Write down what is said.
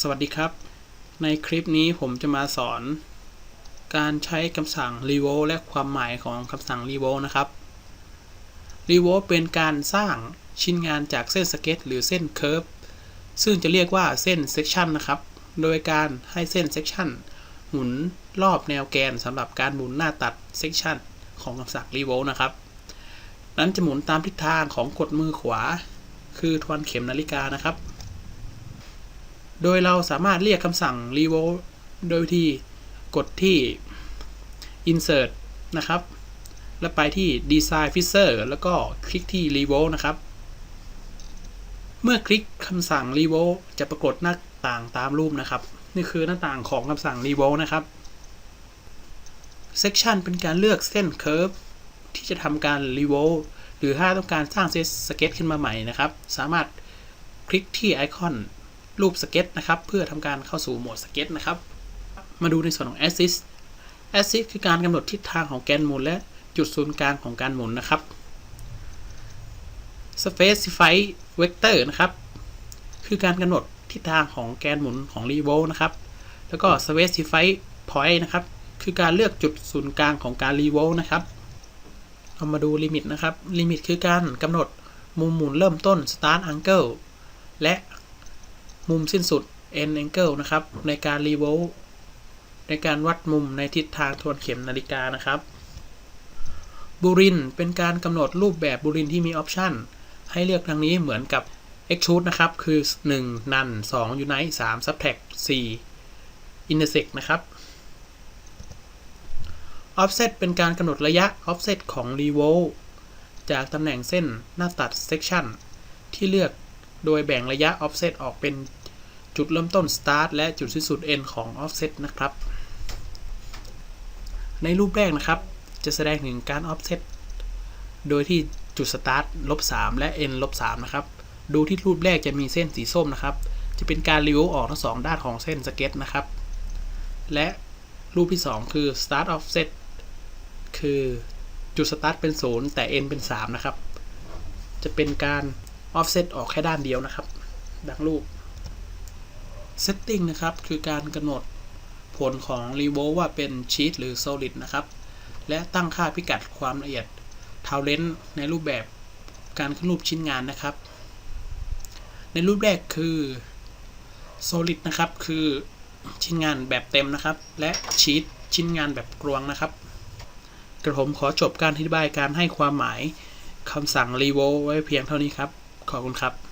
สวัสดีครับ ในคลิปนี้ผมจะมาสอน การใช้คำสั่ง revolve และความหมายของคำสั่ง revolve นะครับ revolve เป็นการสร้างชิ้นงานจากเส้นสเก็ตหรือเส้นเค r ร์ฟซึ่งจะเรียกว่าเส้น section นะครับ โดยการให้เส้น section หมุนรอบแนวแกนสำหรับการหมุนหน้าตัด section ของคำสั่ง revolve นะครับ นั้นจะหมุนตามทิศทางของกดมือขวา คือทวนเข็มนาฬิกานะครับ โดยเราสามารถเรียกคำสั่ง revolve โดยที่กดที่ insert นะครับ แล้วไปที่ design feature แล้วก็คลิกที่ revolve นะครับ เมื่อคลิกคำสั่ง revolve จะปรากฏหน้าต่างตามรูปนะครับ นี่คือหน้าต่างของคำสั่ง revolve นะครับ section เป็นการเลือกเส้น curve ที่จะทำการ revolve หรือถ้าต้องการสร้างเซตสเก็ตขึ้นมาใหม่นะครับ สามารถคลิกที่ไอคอน รูปสเก็ตนะครับ เพื่อทำการเข้าสู่โหมดสเก็ตนะครับ มาดูในส่วนของ Assist Assist คือการกำหนดทิศทางของแกนหมุน และจุดศูนย์กลางของการหมุนนะครับ Specify Vector นะครับ คือการกำหนดทิศทางของแกนหมุนของ r e v o l นะครับ แล้วก็ Specify Point นะครับ คือการเลือกจุดศูนย์กลางของการ r e v o l นะครับเรามาดูลิมิตนะครับ ลิมิตคือการกำหนดมุมหมุนเริ่มต้น start angle และ มุมสิ้นสุด end angle นะครับ ในการ revolve ในการวัดมุมในทิศทางทวนเข็มนาฬิกานะครับ บูรินเป็นการกำหนดรูปแบบบูรินที่มีออปชันให้เลือกดังนี้เหมือนกับ extrude นะครับ คือ1 null 2 unite 3 subtract 4 intersect นะครับ offset เป็นการกำหนดระยะ offset ของ revolve จากตำแหน่งเส้นหน้าตัด section ที่เลือก โดยแบ่งระยะ offset ออกเป็นจุดเริ่มต้น start และจุดสิ้นสุด end ของ offset นะครับ ในรูปแรกนะครับ จะแสดงถึงการ offset โดยที่จุด start ลบ3และ end ลบ3นะครับ ดูที่รูปแรกจะมีเส้นสีส้มนะครับ จะเป็นการรีวิวออกทั้งสองด้านของเส้นสเก็ตนะครับ และรูปที่ 2 คือ start offset คือจุด start เป็น 0 แต่ end เป็น 3 นะครับ จะเป็นการ offset ออกแค่ด้านเดียวนะครับ ดังรูป setting นะครับ คือการกำหนดผลของ r e v o l ว่าเป็น sheet หรือ solid นะครับ และตั้งค่าพิกัดความละเอียด t o l e r a n c ในรูปแบบการขึ้นรูปชิ้นงานนะครับ ในรูปแรกคือ solid นะครับ คือชิ้นงานแบบเต็มนะครับ และ sheet ชิ้นงานแบบกรวงนะครับ กระผมขอจบการอธิบายการให้ความหมายคำสั่ง r e v o l ไว้เพียงเท่านี้ครับ ขอบคุณครับ